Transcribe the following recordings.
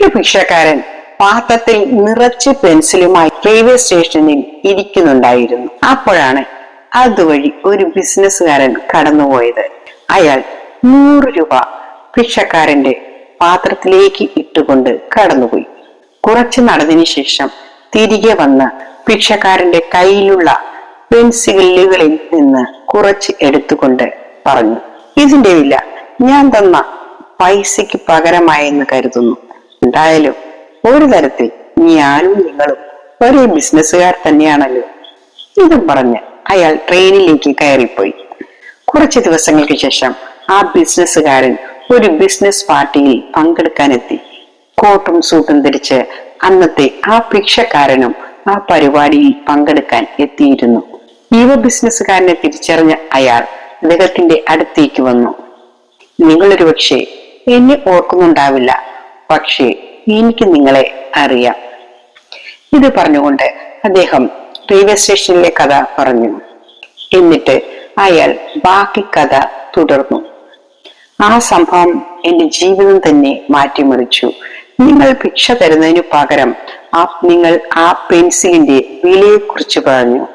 ഒരു ഭിക്ഷക്കാരൻ പാത്രത്തിൽ നിറച്ച് പെൻസിലുമായി റെയിൽവേ സ്റ്റേഷനിൽ ഇരിക്കുന്നുണ്ടായിരുന്നു. അപ്പോഴാണ് അതുവഴി ഒരു ബിസിനസ്സുകാരൻ കടന്നുപോയത്. അയാൾ നൂറ് രൂപ ഭിക്ഷക്കാരന്റെ പാത്രത്തിലേക്ക് ഇട്ടുകൊണ്ട് കടന്നുപോയി. കുറച്ച് നടന്നതിന് ശേഷം തിരികെ വന്ന് ഭിക്ഷക്കാരന്റെ കയ്യിലുള്ള പെൻസിലുകളിൽ നിന്ന് കുറച്ച് എടുത്തുകൊണ്ട് പറഞ്ഞു ഇതിന്റെ വില ഞാൻ തന്ന പൈസയ്ക്ക് പകരമായെന്ന് കരുതുന്നു. എന്തായാലും ഒരു തരത്തിൽ ഞാനും നിങ്ങളും ഒരേ ബിസിനസ്സുകാർ തന്നെയാണല്ലോ. ഇതും പറഞ്ഞ് അയാൾ ട്രെയിനിലേക്ക് കയറിപ്പോയി. കുറച്ച് ദിവസങ്ങൾക്ക് ശേഷം ആ ബിസിനസ്സുകാരൻ ഒരു ബിസിനസ് പാർട്ടിയിൽ പങ്കെടുക്കാനെത്തി. കോട്ടും സൂട്ടും ധരിച്ച് അന്നത്തെ ആ ഭിക്ഷക്കാരനും ആ പരിപാടിയിൽ പങ്കെടുക്കാൻ എത്തിയിരുന്നു. യുവ ബിസിനസ്സുകാരനെ തിരിച്ചറിഞ്ഞ അയാൾ അദ്ദേഹത്തിന്റെ അടുത്തേക്ക് വന്നു. നിങ്ങളൊരു പക്ഷേ എന്നെ ഓർക്കുന്നുണ്ടാവില്ല. പക്ഷേ എനിക്ക് നിങ്ങളെ അറിയാം. ഇത് പറഞ്ഞുകൊണ്ട് അദ്ദേഹം റെയിൽവേ സ്റ്റേഷനിലെ കഥ പറഞ്ഞു. എന്നിട്ട് അയാൾ ബാക്കി കഥ തുടർന്നു. ആ സംഭവം എന്റെ ജീവിതം തന്നെ മാറ്റിമറിച്ചു. നിങ്ങൾ ഭിക്ഷ തരുന്നതിനു പകരം ആ നിങ്ങൾ ആ പെൻസിലിന്റെ വിലയെക്കുറിച്ച് പറഞ്ഞു.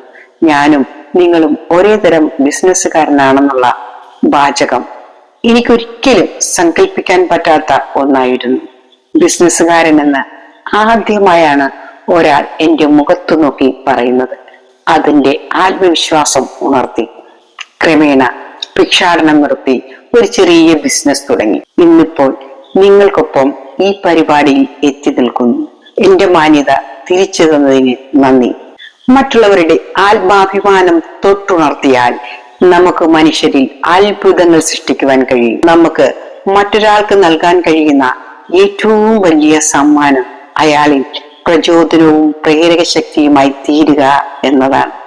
ഞാനും നിങ്ങളും ഒരേ തരം ബിസിനസ്സുകാരനാണെന്നുള്ള വാചകം എനിക്കൊരിക്കലും സങ്കല്പിക്കാൻ പറ്റാത്ത ഒന്നായിരുന്നു. ബിസിനസ്സുകാരൻ എന്ന് ആദ്യമായാണ് ഒരാൾ എന്റെ മുഖത്തു നോക്കി പറയുന്നത്. അതിന്റെ ആത്മവിശ്വാസം ഉണർത്തി. ക്രമേണ ഭിക്ഷാടനം നിർത്തി ഒരു ചെറിയ ബിസിനസ് തുടങ്ങി. ഇന്നിപ്പോൾ നിങ്ങൾക്കൊപ്പം ഈ പരിപാടിയിൽ എത്തി നിൽക്കുന്നു. എന്റെ മാന്യത തിരിച്ചു തന്നതിന് നന്ദി. മറ്റുള്ളവരുടെ ആത്മാഭിമാനം തൊട്ടുണർത്തിയാൽ നമുക്ക് മനുഷ്യരിൽ അത്ഭുതങ്ങൾ സൃഷ്ടിക്കുവാൻ കഴിയും. നമുക്ക് മറ്റൊരാൾക്ക് നൽകാൻ കഴിയുന്ന ഏറ്റവും വലിയ സമ്മാനം അയാളിൽ പ്രചോദനവും പ്രേരക ശക്തിയുമായി തീരുക എന്നതാണ്.